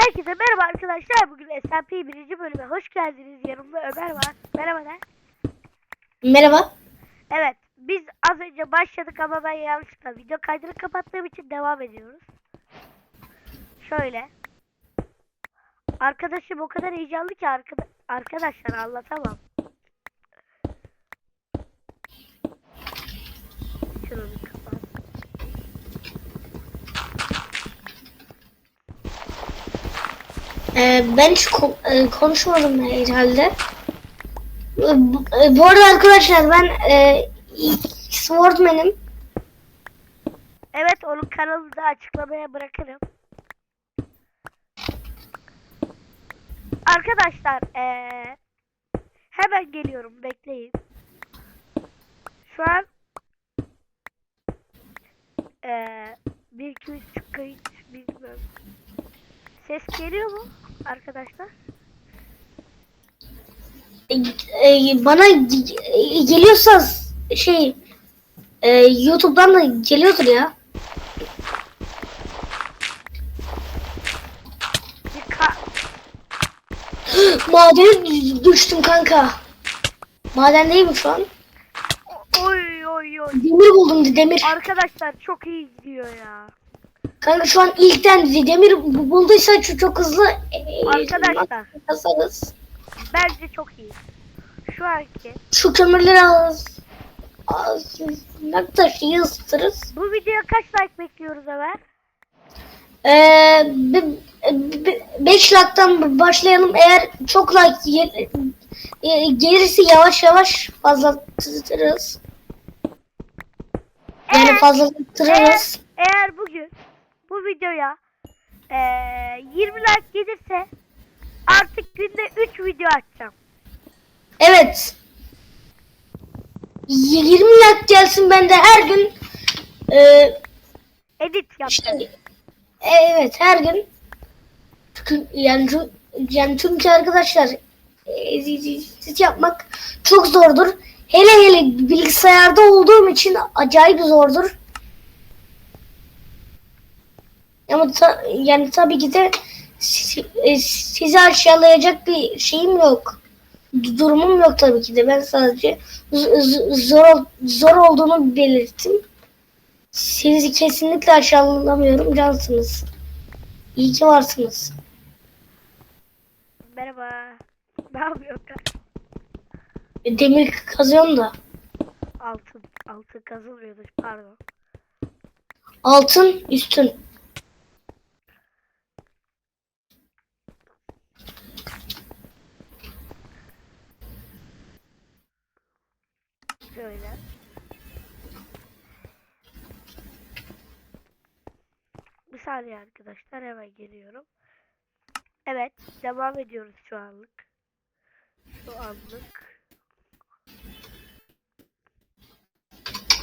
Herkese merhaba arkadaşlar. Bugün SMP 1. bölüme hoş geldiniz. Yanımda Ömer var. Merhaba de. Merhaba. Evet. Biz az önce başladık ama ben yanlışlıkla video kaydını kapattığım için devam ediyoruz. Şöyle. Arkadaşım o kadar heyecanlı ki arkada arkadaşlar anlatamam. Şunu bir kapat. Ee, ben hiç e, konuşmadım herhalde. E, Bu arada arkadaşlar ben e, Swordman'im. Evet onun kanalını da açıklamaya bırakırım. Arkadaşlar eee hemen geliyorum bekleyin. Şu an eee bir iki üç kayıt bilmiyorum. Ses geliyor mu arkadaşlar? E, e, bana ge- geliyorsa şey e, YouTube'dan da geliyordur ya. Madene dü- düştüm kanka. Madendeyim şu an. oy oy oy. Demir buldum demir. Arkadaşlar çok iyi gidiyor ya. Kanka şu an ilkten demir bu- bulduysa çok, çok hızlı e, Arkadaşlar. basarız. Bence çok iyi. Şu anki Şu kömürleri az az taşıyı ısıtırız. bu videoya kaç like bekliyoruz Ömer? Ee, 5 like'tan başlayalım. Eğer çok like gel- e, gelirse yavaş yavaş fazlatırız. Yani Eğer- fazlatırız. Eğer, eğer bugün bu videoya eee 20 like gelirse artık günde 3 video atacağım. Evet. 20 like gelsin ben de her gün e, Edit yapacağım. işte, evet her gün yani, yani çünkü arkadaşlar e, siz yapmak çok zordur. Hele hele bilgisayarda olduğum için acayip zordur. Ama ta- yani tabii ki de si- e, sizi aşağılayacak bir şeyim yok. Du- Durumum yok tabii ki de. Ben sadece zor zor olduğunu belirttim. Sizi kesinlikle aşağılamıyorum. Cansınız. İyi ki varsınız. Merhaba. Ne yapıyorsun? E, Demir kazıyorum da. Altın. Altın kazılmıyordu pardon. Altın üstün. Şöyle. Bir saniye arkadaşlar hemen geliyorum. Evet devam ediyoruz şu anlık. Şu anlık.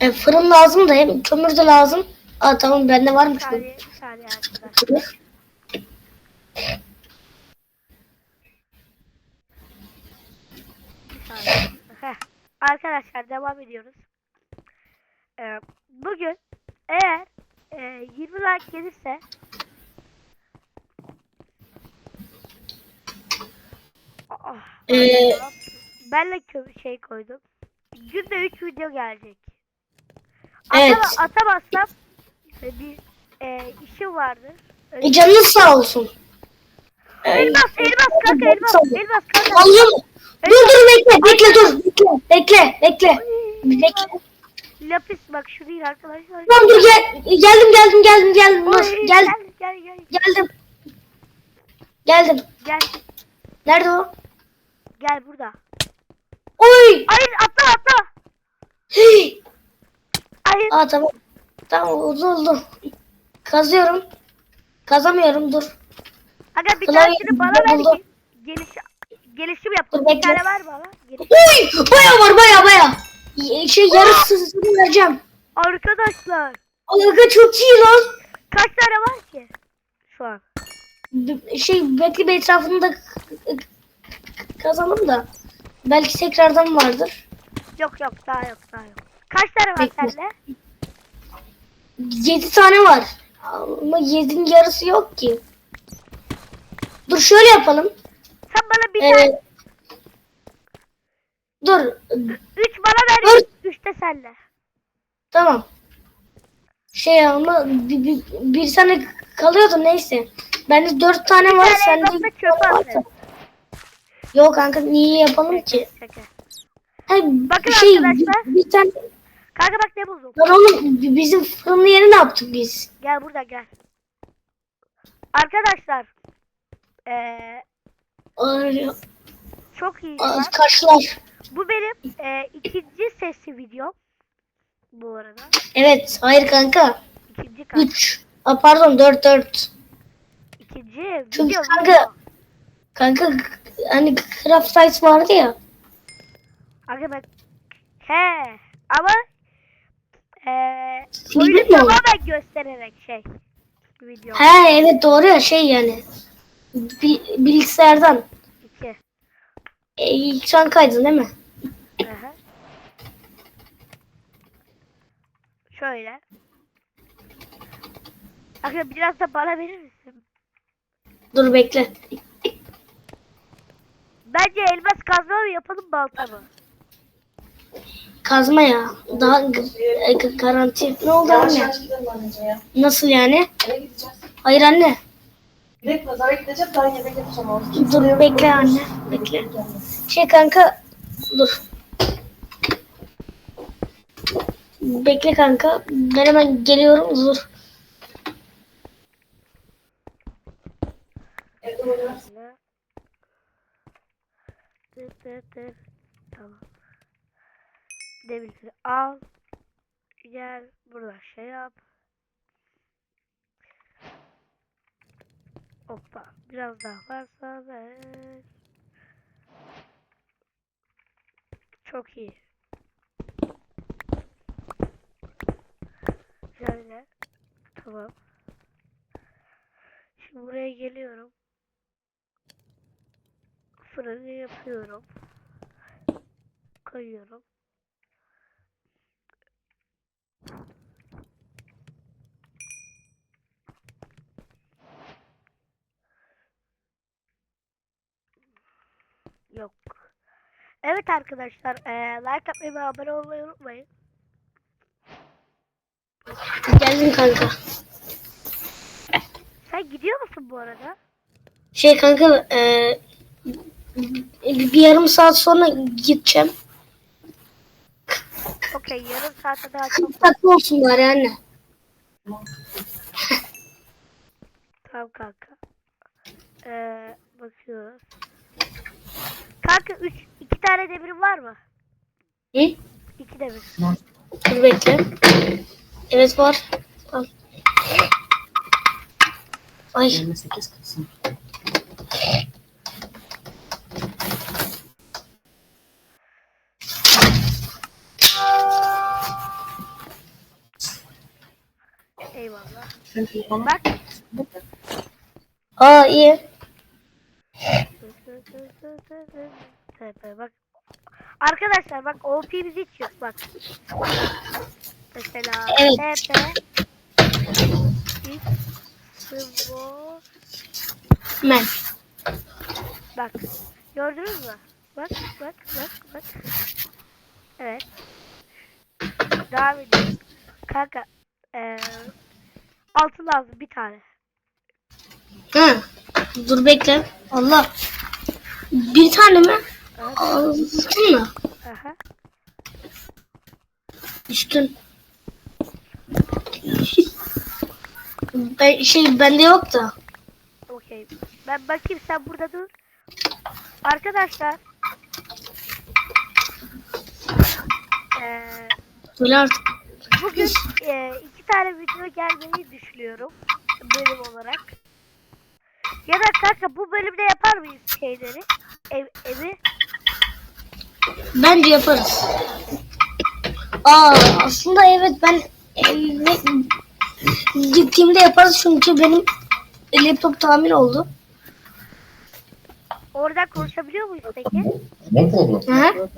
E, fırın lazım da hem kömür de lazım. Aa tamam bende Bir varmış bu. saniye, bir saniye arkadaşlar. Kömür. Bir saniye. Heh. Arkadaşlar devam ediyoruz. Ee, bugün eğer e, 20 like gelirse Aa, Ee, ben de şey koydum. Günde 3 video gelecek. Evet. Atama, atamazsam e, bir e, işim vardır. e, canınız sağ olsun. Elmas, elmas kanka, elmas, elmas kanka. Alıyorum. Dur dur bekle bekle dur. Bekle bekle bekle. Lapis bak şu değil arkadaşlar. Tamam dur gel. Geldim geldim geldim geldim. Oy, gel. gel, gel, gel, Geldim. Geldim. gel, Nerede o? gel burada. Oy. Hayır atla atla. Hey. Hayır. Aa tamam. Tamam oldu oldu. Kazıyorum. Kazamıyorum dur. Aga bir tanesini bana ver ki geliş, gelişim yap. Dur, Bir bekle. tane ver bana. Geliş. Oy. Baya var baya baya. Y- Şey yarısını vereceğim. Arkadaşlar Aga çok iyi lan. kaç tane var ki? Şu an. B- Şey bekle bir etrafını da k- k- kazalım da. Belki tekrardan vardır. Yok yok daha yok daha yok. Kaç tane var Bekle. sende? 7 tane var. Ama 7'nin yarısı yok ki. Dur şöyle yapalım. Sen bana bir tane Ee, dur. üç bana ver. Dur. Üç de senle. Tamam. Şey ama bir, bir, bir tane kalıyordu neyse. Bende dört tane var. tane Sende bir çöpe tane atın. Yok kanka niye yapalım ki? Şaka. Hayır, Bakın şey, arkadaşlar. Bir, bir tane Kanka bak ne buldum. Lan oğlum bi- bizim fırının yeri ne yaptık biz? Gel burada gel. Arkadaşlar. Ay, çok iyi. ay, var. Kaşlar. Bu benim eee, ikinci sesli videom. Bu arada. Evet hayır kanka. İkinci kanka. 3. Aa, pardon 4 4. İkinci Çünkü video. kanka- video. Kanka hani craft size vardı ya. Kanka bak. He. Ama eee Sildin oyunu mi onu? tamamen göstererek şey. Video. He evet doğru ya şey yani. Bi- bilgisayardan. İki. E, ekran kaydın değil mi? Aha. Şöyle. Kanka biraz da bana verir misin? Dur bekle. Bence elmas kazma mı yapalım balta mı? Kazma ya. Daha e, garanti. Ne oldu anne? Nasıl yani? Hayır anne. Direkt pazara gideceğim daha yemek yapacağım. ama. Dur bekle anne. Bekle. Şey kanka dur. Bekle kanka. Ben hemen geliyorum. Dur. Evde oynarsın. Ne? Dır dır dır. Tamam. Demirleri al. Gel burada şey yap. Hoppa. Biraz daha varsa ver. Çok iyi. Şöyle. Tamam. Şimdi buraya geliyorum. Fırını yapıyorum. Koyuyorum. Yok. Evet arkadaşlar, eee like atmayı ve abone olmayı unutmayın. Geldim kanka. Sen gidiyor musun bu arada? Şey kanka e, bir bir yarım saat sonra gideceğim. Okey, yarım saate daha çok Tatlı olsunlar yani. Tamam kanka. Ee, bakıyoruz. Kanka 3 2 tane demirin var mı? Hı? 2 demir. Dur bekle. Evet var. Al. Ay 28 Kasım. Eyvallah. Bak. aa iyi. Tepe bak. Arkadaşlar bak OP'miz hiç yok bak. Mesela Evet. Sıvı Men. Bak. Gördünüz mü? Bak bak bak bak. Evet. Devam edelim. Kanka. Eee altın lazım bir tane. Ha. Dur bekle. Allah. Bir tane mi? Evet. Aldın mı? Aha. Üstün. Ben, şey bende yok da. Okey. Ben bakayım sen burada dur. Arkadaşlar. Söyle artık. bugün eee, iki tane video gelmeyi düşünüyorum. Bölüm olarak. Ya da kanka bu bölümde yapar mıyız şeyleri? Ev, evi. Bence yaparız. Aa aslında evet ben eve gittiğimde yaparız çünkü benim laptop tamir oldu. Orada konuşabiliyor muyuz peki? No problem. Hı -hı.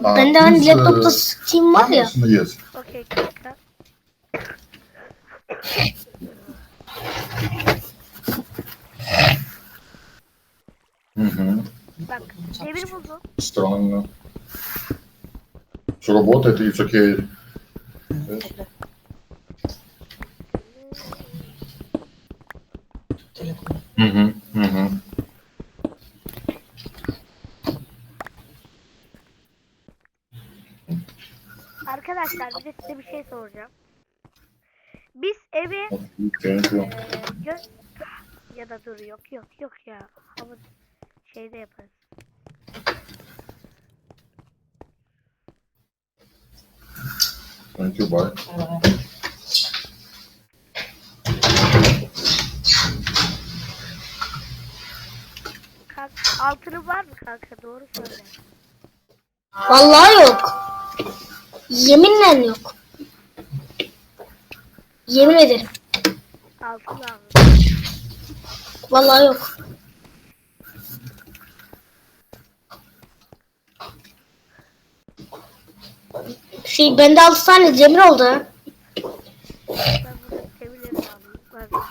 Uh, ben de hani laptopta e, Steam var ya. Yes. Okay, Hı hı. Bak, devir buldu. Strong. Все работает и it's окей. Tekrar. Telefonu. Угу. Угу. Arkadaşlar bir de size bir şey soracağım. Biz evi Thank you. eee, gö- ya da dur yok yok yok ya. Hava şeyde yaparız. Thank you. Bye. Altını var mı kanka? Doğru söyle. Vallahi yok. Yeminle yok. Yemin ederim. Altın lazım. Vallahi yok. Şey bende 6 tane demir oldu. Ben burada demirleri alayım.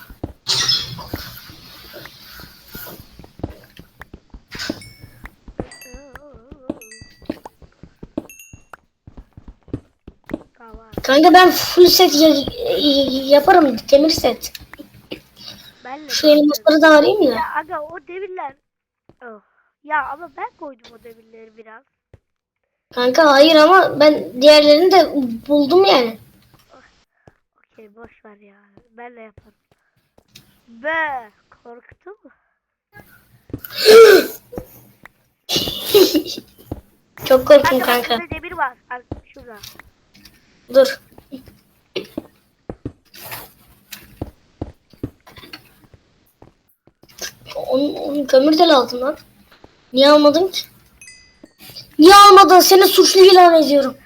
Tamam. Kanka ben full set ya- y- yaparım demir set. Şu elmasları da arayayım ya. Ya aga o demirler. Oh. Ya ama ben koydum o demirleri biraz. Kanka hayır ama ben diğerlerini de buldum yani. Okey boş ver ya. Ben de yaparım. Be korktu mu? Çok korktum Kanka, kanka. şurada demir var. Bak, Şurada. Dur. Onun, onun kömür de lazım lan. Niye almadın ki? Niye almadın? Seni suçlu ilan ediyorum.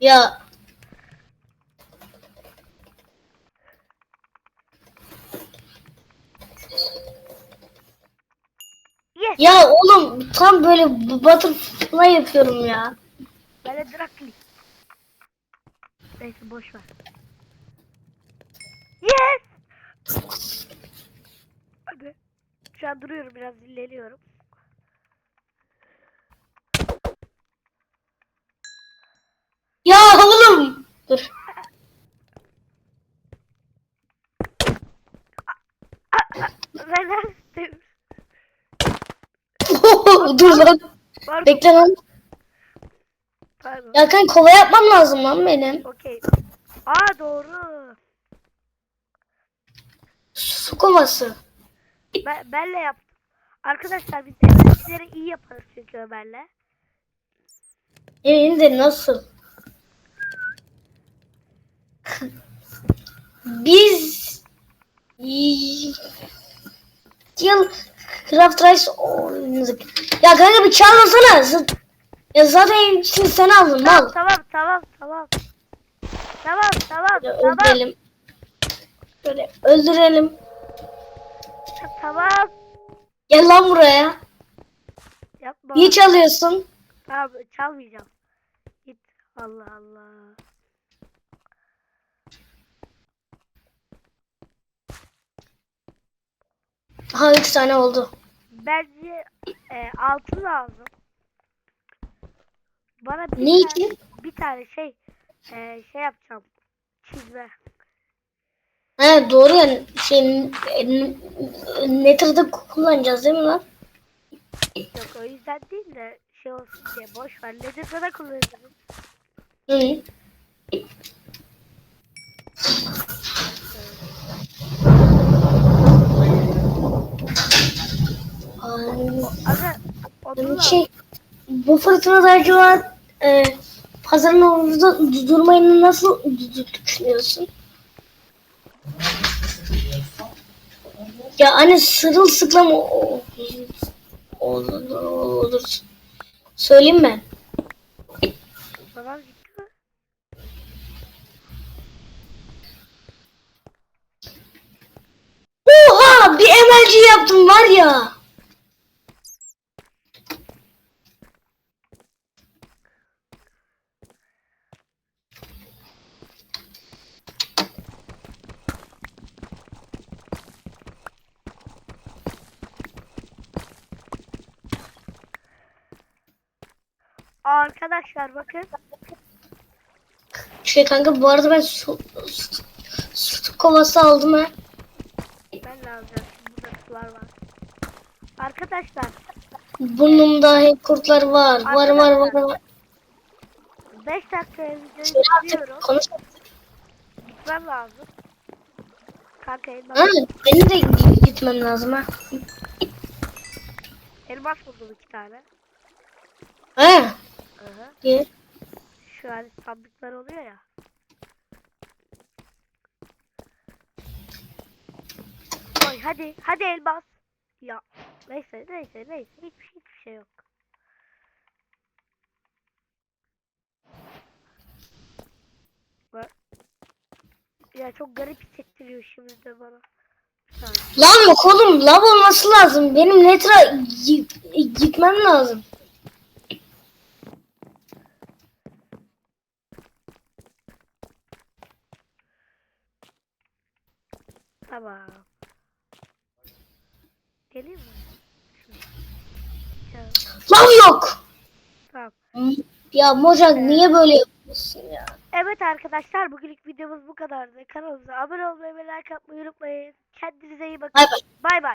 Ya ya oğlum tam böyle butterfly yapıyorum ya. De Drakli. Neyse boş ver. Yes. Hadi. Şu an duruyorum biraz dinleniyorum. Ya oğlum. Dur. Ben neredeyim? Dur lan. Var mı? Bekle lan. Pardon. Ya kanka kova yapmam lazım lan benim. Okey. Aa doğru. Su kovası. Ben, benle yaptım. Arkadaşlar biz evlilikleri iyi yaparız çünkü Ömer'le. Emin de nasıl? Biz yıl Craft Rice oynadık. Ya kanka bir çalmasana. Ya zaten hepsini sen aldın. Tamam tamam tamam tamam. Tamam tamam Şöyle tamam. öldürelim. Öldürelim. Tamam. Gel lan buraya. Yapma. Niye çalıyorsun? Tamam çalmayacağım. Git. Allah Allah. Ha 3 tane oldu. Bence e, altın lazım. Bana bir Ne tane, için? bir tane şey e, şey yapacağım. Çizme. He doğru şey Nether'da kullanacağız değil mi lan? Yok o yüzden değil de şey olsun diye boş ver. Lezzette de kullanırım. Hı. Aga odun lazım. Şey, bu fırtınada acaba e, pazarın orada durmayını nasıl düşünüyorsun? Ya hani sırılsıklam olur, olur. Söyleyeyim mi? Babam gitti mi? Oha bir emelci yaptım var ya. Arkadaşlar bakın. Şey kanka bu arada ben su, su, su kovası aldım ha. Ben de alacağım. Burada sular var. Arkadaşlar Burnumda hep kurtlar var. Var var var var. 5 dakikaya videoyu Şey bitiriyorum. artık konuş. Gitmem lazım. Kanka elmas, Ha, benim de gitmem lazım ha. elmas buldum iki tane. Ha. Gel. Şu an sandıklar oluyor ya. Oy hadi hadi elmas. Ya neyse neyse neyse hiçbir, hiçbir şey yok. Bak. Ya çok garip hissettiriyor şimdi de bana. Lav yok oğlum. Lav olması lazım. Benim netra gi- gitmem lazım. Mi? Şunu. Ya, Lav yok. tamam. Ya Mocak niye böyle yapıyorsun ya? Evet arkadaşlar bugünlük videomuz bu kadardı. Kanalımıza abone olmayı ve like atmayı unutmayın. Kendinize iyi bakın. Bay bay.